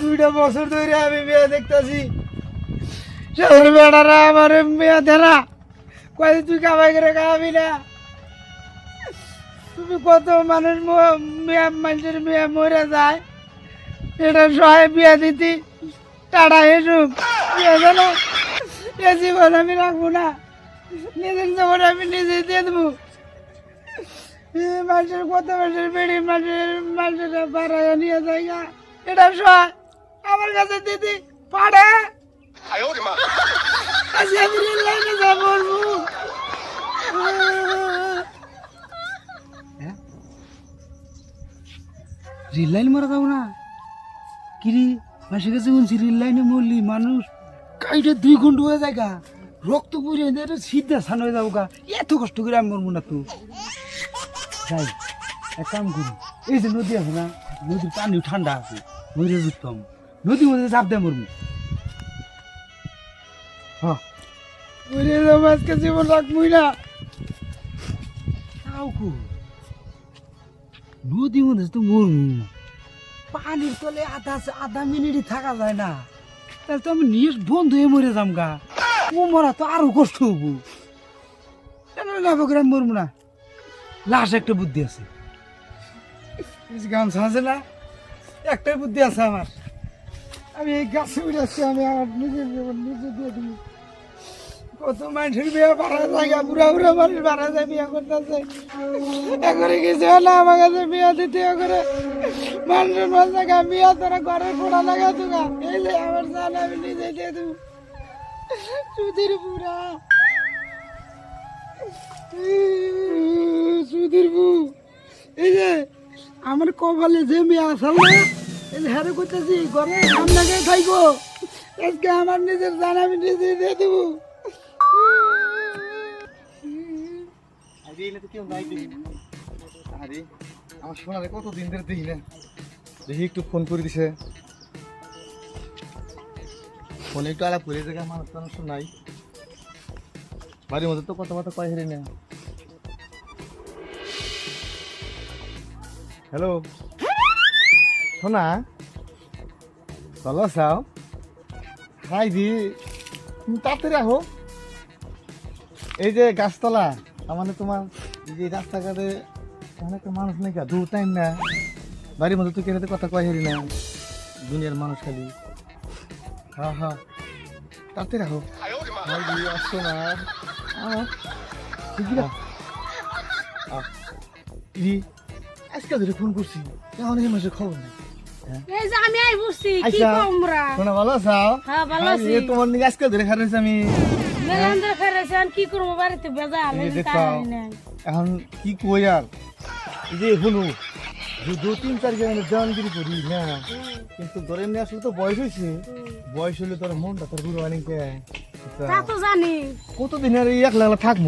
দুইটা বছর ধরে আমি মেয়ে দেখতেছি। শহর বেড়ারা আমার মেয়ে ধরা কয় তুই কামাই করে খাওয়াবি না? তুমি কত মানুষ মেয়ে, মানুষের মেয়ে মরে যায়। এটা সহায় বিয়ে দিতি। টাটা এসুক বিয়ে এ জীবন আমি রাখব না। নিজের জীবন আমি নিজে দিয়ে দেবো। মানুষের কত মানুষের বেড়ি মানুষের মানুষের বাড়াইয়া নিয়ে যাইগা এটা সহায় আমার কাছে দিদি পাড়ে। আচ্ছা আমি রেল লাইনে যা বলব রেল লাইন মারা যাব না? কিরি মাসের কাছে শুনছি রেল লাইনে মরলি মানুষ। কাইটে দুই ঘণ্টা হয়ে যায় গা। রক্ত পুড়ে এটা সিদ্ধা সান হয়ে যাব গা। এত কষ্ট করে আমি মরবো না তো। যাই এক কাম করি এই যে নদী আছে না নদীর পানিও ঠান্ডা আছে মরে যেতাম নদীর মধ্যে চাপ দেয় মরবো। হ্যাঁ। মরে যাব আজকে জীবন রাখবই না। তাও কো নদীর মধ্যে তো মরবো। পানির তলে আধা আধা মিনিটই থাকা যায় না। তাহলে তো আমি নিজ বন্ধ হয়ে মরে যাম গা। ও মরা তো আরও কষ্ট হব। কেন করে আমি না? লাশ একটা বুদ্ধি আছে। গামছা আছে না, একটাই বুদ্ধি আছে আমার। আমি এই গাছে উঠে আসছি আমি আমার নিজের জীবন নিজে দিয়ে দিই। কত মানুষের বিয়ে বাড়া জায়গা বুড়া বুড়া মানুষ বাড়া যায়, বিয়ে করতেছে একরে কিছু হলে আমার কাছে বিয়ে দিতে করে মানুষের মাঝ জায়গা বিয়ে তোরা ঘরের ফোড়া লাগা তুগা এই যে আমার জান, আমি নিজে দিয়ে দেবো সুধীর বুড়া। সুধীর এই যে আমার কপালে যে মেয়ে আসল না, এই হারে করতেছি ঘরে সামনে খাইবো? আজকে আমার নিজের জান আমি নিজে দিয়ে দেবো। আমার সোনারে কত দিন ধরে দেখি না। দেখি, একটু ফোন করে দিছে। ফোনে একটু আলাপ করে জায়গায় মানুষ টানুষ নাই বাড়ির মধ্যে তো কথা কথা কয় হেরে না হ্যালো সোনা ভালো আছাও হাই দি তুমি তাড়াতাড়ি আহো। এই যে গাছতলা তার মানে তোমার এই যে রাস্তাঘাটে অনেক মানুষ নেই কা দূর টাইম না। বাড়ির মধ্যে তো কেনাতে কথা কয় হেরি না দুনিয়ার মানুষ খালি। হ্যাঁ হ্যাঁ তাড়াতাড়ি ভাই দি, আসছো না। আজকে ধরে ফোন করছি। এখন এই মাসের খবর নেই। এই যে আমি আই বুঝছি কি। কমরা শোনা ভালো আছাও হ্যাঁ ভালো আছি এই তোমার নিয়ে আজকে ধরে খারাইছি আমি। মেলান্দ্র ফেরেছেন কি করব বাড়িতে? বেজাল এই এই যে দেখো। তাড়াতাড়ি নাই। এখন কি কই আর? যে হলো দু তিন চার গ্রামে জানগিরি করি না? কিন্তু ধরে আসলে তো বয়স হয়েছে। বয়স হলে তোর মনটা তোর বুড়ো অনেকে তা তো জানি। কতদিন আর থাকব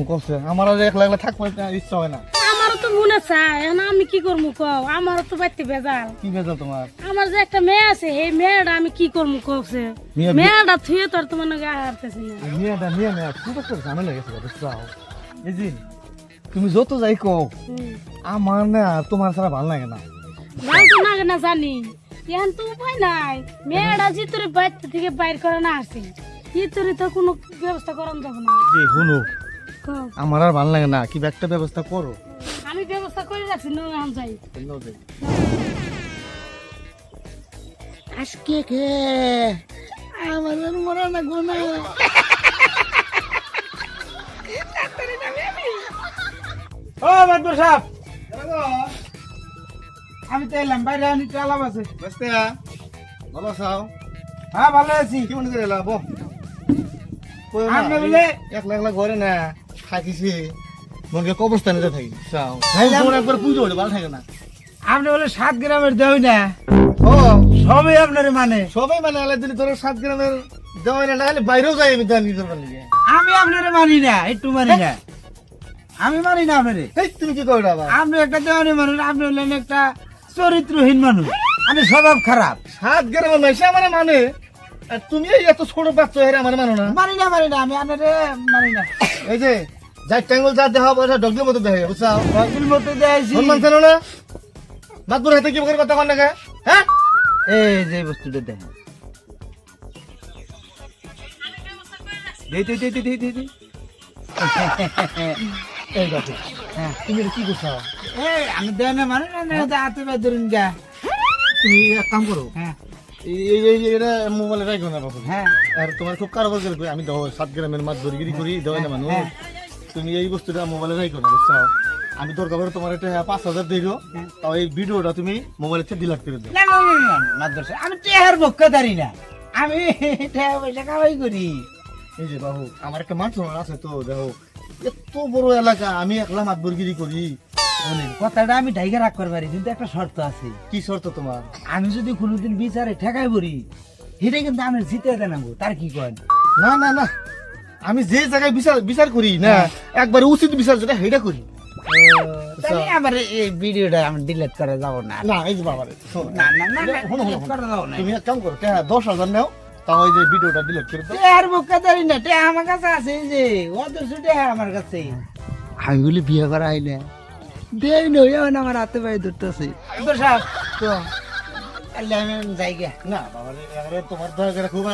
আমার আর একলা থাকব ইচ্ছা হয় না। আমারও তো মনে চায় এখন আমি কি করব কও? আমারও তো বাড়িতে বেজাল কি বেজা তোমার? আমার যে একটা মেয়ে আছে এই মেয়েটা আমি কি করব কওছে মেয়েটা থুয়ে তোর তোমার গায়ে হারতেছি না। মেয়েটা নিয়ে নেয় খুব একটা ঝামেলা গেছে বুঝছ? এই তুমি যত যাই কও আমার না তোমার ছাড়া ভালো লাগে না। ভালো তো না না জানি। এখন তো উপায় নাই। মেয়েটা যে তোর বাড়িতে থেকে বাইর করে না আসি। কোনো ব্যবস্থা করান যাবে না কও। আমার আর ভালো লাগে না কি একটা ব্যবস্থা করো। আমি ব্যবস্থা করে রাখছি নো এখন যাই। আজকে কে? আমার আর মরা না গোনা ও মাদবর সাহেব। আমি তো এলাম বাইরে আনি চালাম আছে। বুঝতে ভালো আছাও হ্যাঁ ভালো আছি। কি মনে করে এলা বো আমরা বলে। একলা একলা ঘরে না থাকিছি মনকে কবরস্থানে যা থাকি। চাও। একবার পুজো হলে ভালো থাকে না। আপনি বলে সাত গ্রামের দেওই না। ও। সবই আপনার মানে। সবাই মানে আলাদা দিলে তোর সাত গ্রামের দেওয়াই না তাহলে বাইরেও যাই আমি দান নিজের লিগে আমি আপনার মানি না একটু মানি না। আমি মানি না আপনারে। এই তুমি কি করো আবার আপনি একটা দেওয়ানি মানুষ আপনি হলেন একটা চরিত্রহীন মানুষ। আপনি স্বভাব খারাপ। সাত গ্রামের আমার মানে। তুমি এত ছোট বাচ্চা হেরে আমার মানো না। মানি না মানি না আমি আপনারে মানি না। এই যে যাই ট্যাঙ্গল যা দেখা পয়সা ডগলির মতো দেখে বুঝছ? পাগল মতো দেয়াইছি সম্মান ছিল না? মাতবুর হাতে কি করে কথা কন নাকি হ্যাঁ? এই যে বস্তুটা দেখ। দে দে দে দে দে দে। এই দেখো। হ্যাঁ। তুমি কি করছ? এই আমি দেয় না মানে না না হাতে ধরুন গা। তুমি এক কাম করো। হ্যাঁ। মোবাইলে রাখো না বাবু হ্যাঁ। আর তোমার খুব কারবার করে আমি দেখো সাত গ্রামের মাছ করি না মানুষ। হ্যাঁ। তুমি এই বস্তুটা মোবাইলে রাখো না বুঝছ? আমি দরকার তোমার একটা পাঁচ হাজার হ্যাঁ। তাও এই ভিডিওটা তুমি মোবাইলে ডিলিট করে দাও। আমি টেহার না। আমি টেহা পয়সা কামাই করি। এই যে বাবু আমার একটা আছে তো দেখো। এত বড় এলাকা আমি একলা মাছ বরগিরি করি। শোনেন, কথাটা আমি ডাইকে রাখ করতে কিন্তু একটা শর্ত আছে। কি শর্ত তোমার? আমি যদি কোনোদিন বিচারে ঠেকাই পড়ি সেটা কিন্তু আমি জিতে দেনাবো তার কি কয়? না না না। আমি যে জায়গায় বিচার বিচার করি না একবারে উচিত বিচার যেটা সেটা করি। তাহলে আবার এই ভিডিওটা আমি ডিলিট করে যাব না। না এই যে বাবারে না না না না, করে যাব না। তুমি এক কাম করো হ্যাঁ দশ হাজার নাও তাও এই যে ভিডিওটা ডিলিট করে দাও। টেহার বক্কাদারি না আমার কাছে আছে যে আমার কাছে। আমি বলি বিয়ে করা হইলে। দেই নই এখন আমার হাতে পায়ে ধরতেছে। তো না তোমার দয়া করে খুব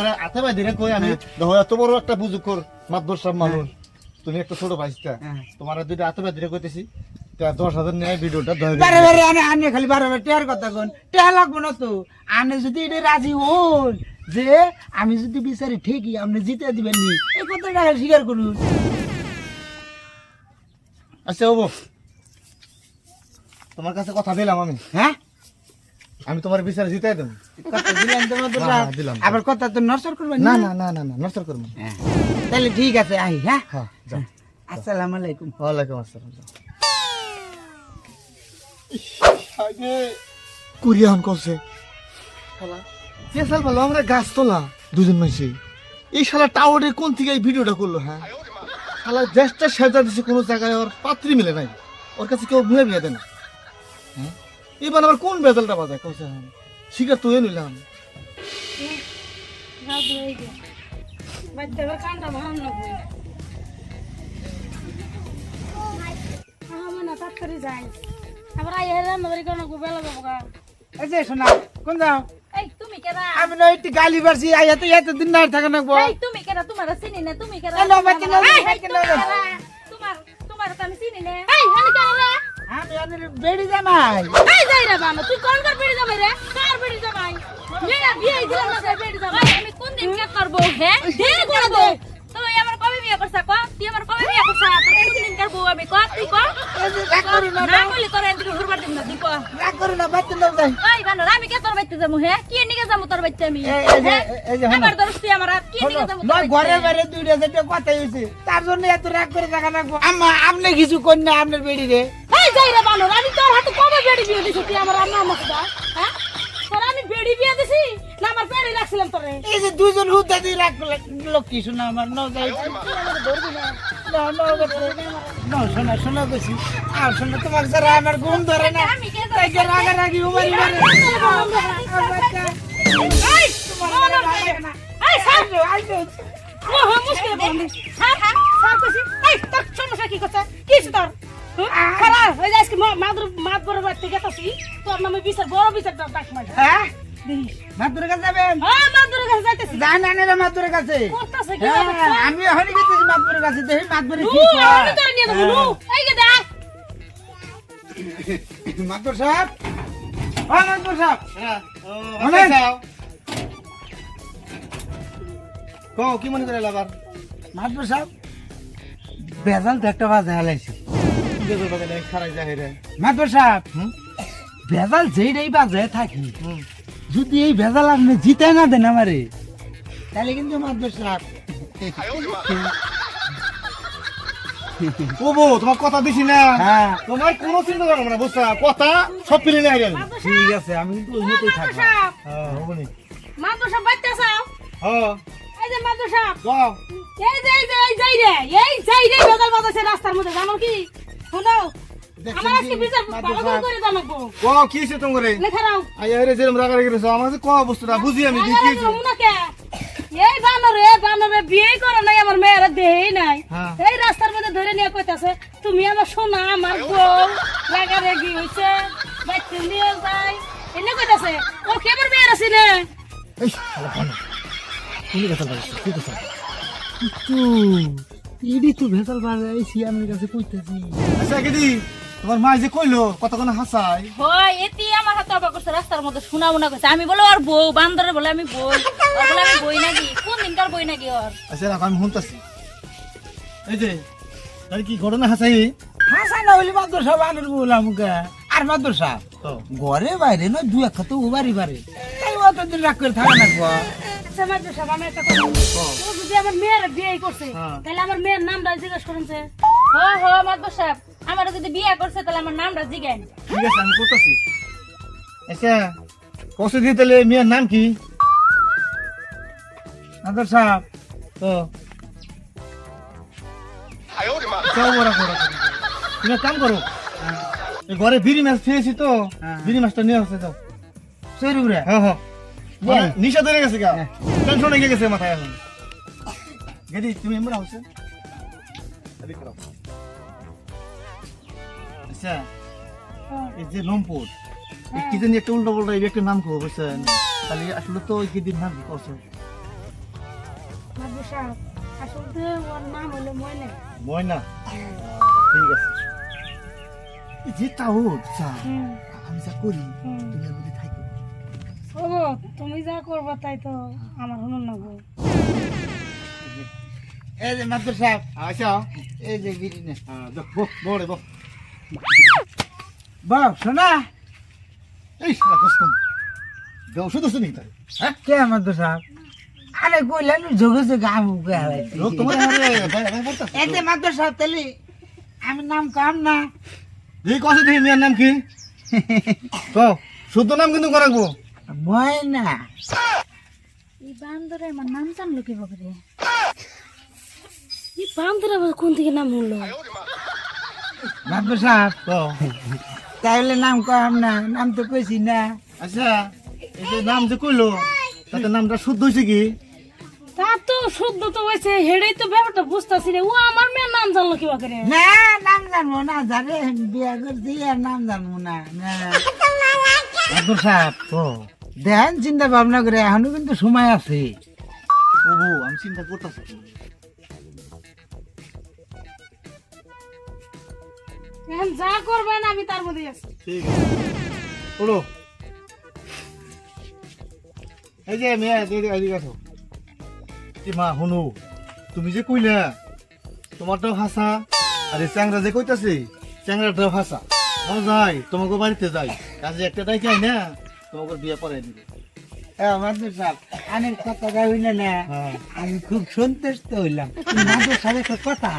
কই আমি? দেখো এত বড় একটা বুঝুক কর মাদ্দর সব মানুষ। তুমি একটা ছোট ভাইস্তা। হ্যাঁ। তোমার দুইটা আতে ভাই ধীরে কইতেছি। দশ হাজার নেয় ভিডিওটা দয়া বারে বারে আনে আনে খালি বারে বারে কথা কোন। লাগবো না তো। আনে যদি এটা রাজি হন যে আমি যদি বিচারি ঠিকই আপনি জিতে দিবেন নি। এই কথাটা স্বীকার করুন। আচ্ছা ওবো তোমার কাছে কথা দিলাম আমি হ্যাঁ? আমি তোমার বিচার জিতাই দেবো। হ্যাঁ, দিলাম। আবার কথা তো নরসর করবেন না না? না না না নষ্ট করব হ্যাঁ। তাহলে ঠিক আছে আই হ্যাঁ? হ্যাঁ আসসালামু আলাইকুম। ওয়ালাইকুম আসসালাম কুরিয়ান করছে। শালা কে সাল ভালো আমরা গাছ তোলা দুজন মাইছি এই শালা টাওয়ারে কোন থেকে এই ভিডিওটা করল হ্যাঁ? শালা দেশটা সেজা দিছে কোনো জায়গায় ওর পাত্রী মিলে নাই। ওর কাছে কেউ বিয়ে বিয়ে দেয় না। হ্যাঁ? এবার আবার কোন বেজালটা বাজায়? কইছে হ্যাঁ। শিকার তুই নিলাম। আমি না একটু গালি পারছি আই এত এত দিন না থাকে না তুমি তোমার চিনি না তুমি? তোমার তোমার তো আমি চিনি না। আমি আমি আমি বেড়ি জামাই। এই যাই রে বানো তুই কোন কর বেড়ি যাবাই রে? কার বেড়ি যাবাই বিয়ে বিয়ে দিলাম না বেড়ি যাবাই আমি কোন দিন কে করব হ্যাঁ? দিন করে দে। আমার কবে বিয়ে করছা? ক? তুই আমার কবে বিয়ে করছা? তোর কোন দিন করব আমি? ক? তুই ক? রাগ করো না না করলে তোর এদিকে ঘুরবার দিন না তুই ক? রাগ করো না বাচ্চা নাও যাই। এই বানর আমি কে তোর বাইতে যাব হ্যাঁ? কি নিকে যাব তোর বাইতে আমি? এই- এই যে হ্যাঁ? এই যে আমার দোষ তুই আমার কি নিকে যাব তোর ঘরে বাইরে দুইটা চারটা কথা হয়েছে। তার জন্য এত রাগ করে থাকা লাগবো। আম্মা আপনি কিছু করেন না আপনার বেড়ি রে। যাই রে বানো আমি তোর হাতে কবে বেড়ি বিয়ে দিছি? তুই আমার আম্মা আমাকে দা হ্যাঁ? তোর আমি বেড়ি বিয়ে দিছি? না আমার বেড়ি রাখছিলাম তোরে। এই যে দুইজন হুদা দিয়ে রাগ করলে লক্ষ্মী শোনা আমার? ন যাই না, না, শোনা শোনা কইছি আর শোনা তোমার যারা আমার ঘুম ধরে না কে রাগারাগি উমারি মারে। হ্যাঁ মুশকিল বন্ধ। তোর সমস্যা কি করছে? কি তোর? খারাপ ওই যে আজকে মাদুর মাদুর বাড়তে গেতাছি তোর নামে বিচার বড় বিচার ডাক মার হ্যাঁ? মাতুরের কাছে যাবেন? হ্যাঁ মাদুরের কাছে যাইতেছি। যান আনে মাতুরের কাছে। করতেছে কি হ্যাঁ, আমি এখনই গেতেছি মাতুরের কাছে দেখি মাতুরে নু কি কয়। আমি তোর নিয়ে দেবো নু। এই গে দা সাহেব? ও সাহেব। হ্যাঁ ও অনেক। আচ্ছা কও কি মনে করে মাতুর সাহেব বেজাল তো একটা বাজে হালাইছি। দেখো বাবা খারাই যায় রে। মাতুর সাহেব হুম? ভেজাল যেইটাই বাজে থাকি। যদি এই ভেজাল আপনি জিতে না দেন আমারে তাহলে কিন্তু মাতুর সাহেব ও বউ তোমার কথা দিছি না। হ্যাঁ। তোমার কোনো চিন্তা করো না বুঝছা? কথা সব ফিরে নিয়ে গেল ঠিক আছে আমি কিন্তু ওই মতোই থাকব। হ্যাঁ হবনি মাদুর সাপ বাইতে চাও হ্যাঁ। এই যে মাদুর সাপ এই যে এই যে এই যাই রে এই যাই রে বাজাছে রাস্তার মধ্যে জানো কি? শোনো আমার আজকে বিচার ভালো করে জানাব ক কি হইছে তোমার লেখা রাও আই আরে যেরম রাগা রেখে রেছো আমার ক বস্তুটা? বুঝি আমি কি হইছে এই বানরে বানরে বিয়ে করে নাই আমার মেয়েরা দেই নাই। হ্যাঁ। এই রাস্তার মধ্যে ধরে নিয়ে কইতাছে তুমি আমার সোনা আমার বউ লাগা রেগি হইছে বাইতে নিয়ে যাই। এনে কইতাছে ও কে আমার মেয়ের আছে না এই শালা বানর। কোনি কথা বলছিস কি কথা? তো ইডি তো ভেসাল বাড়াইছি আমার কাছে কইতেছি। আচ্ছা গেদি তোমার মা যে কইলো কতক্ষণ হাসাই। হয় এটি আমার হাতে অবাক করছে রাস্তার মধ্যে শোনা মুনা করছে। আমি বলে ওর বউ বান্দরে বলে আমি বই ওর বলে আমি বই নাকি? কোন দিনকার বই নাকি ওর? আচ্ছা রাখ আমি শুনতেছি। এই যে তার কি ঘটনা হাসাই? হাসা না হইলে মাদ্রাসা বানের বললাম কে আর মাদ্রাসা? তো। ঘরে বাইরে নয় দু এক তো বাড়ি বাড়ি। এই অতদিন রাগ করে থাকে না আচ্ছা মাদ্র সাহেব আমি একটা কথা বলি। ও যদি আমার মেয়ের বিয়ে করছে হ্যাঁ। তাহলে আমার মেয়ের নামটা জিজ্ঞেস করেছে হ হ মাদবর সাহেব আমার যদি বিয়ে করছে তাহলে আমার নামটা জিগাই ঠিক আছে আমি করতেছি। আচ্ছা কষ্ট দিয়ে তাহলে মেয়ের নাম কি? তো। চল বড় করো। তুমি এক কাম করো। এই ঘরে বিড়ি মাছ খেয়েছি তো হ্যাঁ। বিড়ি মাছটা নিয়ে আসছে তো। সরি রে হ্যাঁ হ্যাঁ। নিশা ধরে গেছে গা। হ্যাঁ। টেনশন হয়ে গেছে মাথায় এখন। গেদি তুমি এমন হচ্ছে আচ্ছা এই যে লম্পুর এই কি জানি একটা উল্টো পাল্টা একটা নাম করব বুঝছেন? তাহলে আসলে তো কি দিন নাম করছে আসলে ওর নাম হলো ময়না। ময়না? ঠিক আছে। যে তাও চা আমি যা করি। তুমি ওগো তুমি যা করবা তাই তো আমার হলো না গো। এই যে মাদ্রাসা আচ্ছা। এই যে বিড়ি নে। হ্যাঁ বড়ে বো বাপ শোনা এই শুনি তাই হ্যাঁ? কে মাদ্রাসা আরে কইলেন যোগে যোগে আমি উগে হারাইছি লোক তোমার আরে ভাই ভাই এই যে মাদ্রাসা তাহলে আমি নাম কাম না? এই কষ্ট দেখি মেয়ের নাম কি? তো শুদ্ধ নাম কিন্তু করাবো ময়না এই বান্দরে আমার নাম জানলো কি বকরে এই বান্দর আবার কোন থেকে নাম হলো মাদ্রাসা তো তাহলে নাম কাম না নাম তো কইছি না। আচ্ছা এই নাম যে কইলো তাতে নামটা শুদ্ধ হয়েছে কি? তা তো শুদ্ধ তো হয়েছে হেডেই তো ব্যাপারটা বুঝতেছি রে। ও আমার মেয়ের নাম জানলো কি বকরে না নাম জানব না জানে বিয়া করছি আর নাম জানব না না। মাদ্রাসা তো দেন চিন্তা ভাবনা করে এখনও কিন্তু সময় আছে। ও আমি চিন্তা করতেছি। এখন যা করবেন আমি তার মধ্যে আছি। ঠিক আছে। এই যে মেয়ে এদিকে এদিকে আসো কি মা শুনু তুমি যে কইলা তোমারটাও আর চ্যাংরা যে কইতাছে চ্যাংরাটাও ভাষা ও যাই তোমাকে বাড়িতে যাই। কাজে একটা ডাইকে আই না তোমাকে বিয়ে পরে দিবে। কথা না হ্যাঁ। আমি খুব সন্তুষ্ট হইলাম। মাদ্রাসার একটা কথা।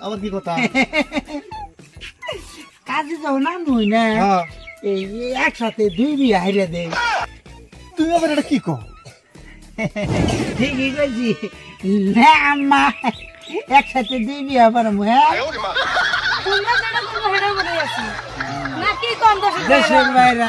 আবার কি কথা? কাজে যখন আমি হই না হ্যাঁ। এই একসাথে দুই বিয়ে হাইরে দেয় তুমি আবার এটা কি কো ঠিকই কইছি। না আম্মা একসাথে দুই বিয়ে পারম হ্যাঁ? তোমরা যেটা করব হেডের মধ্যে আছি। না কি কম দোষ দেশের বাইরে।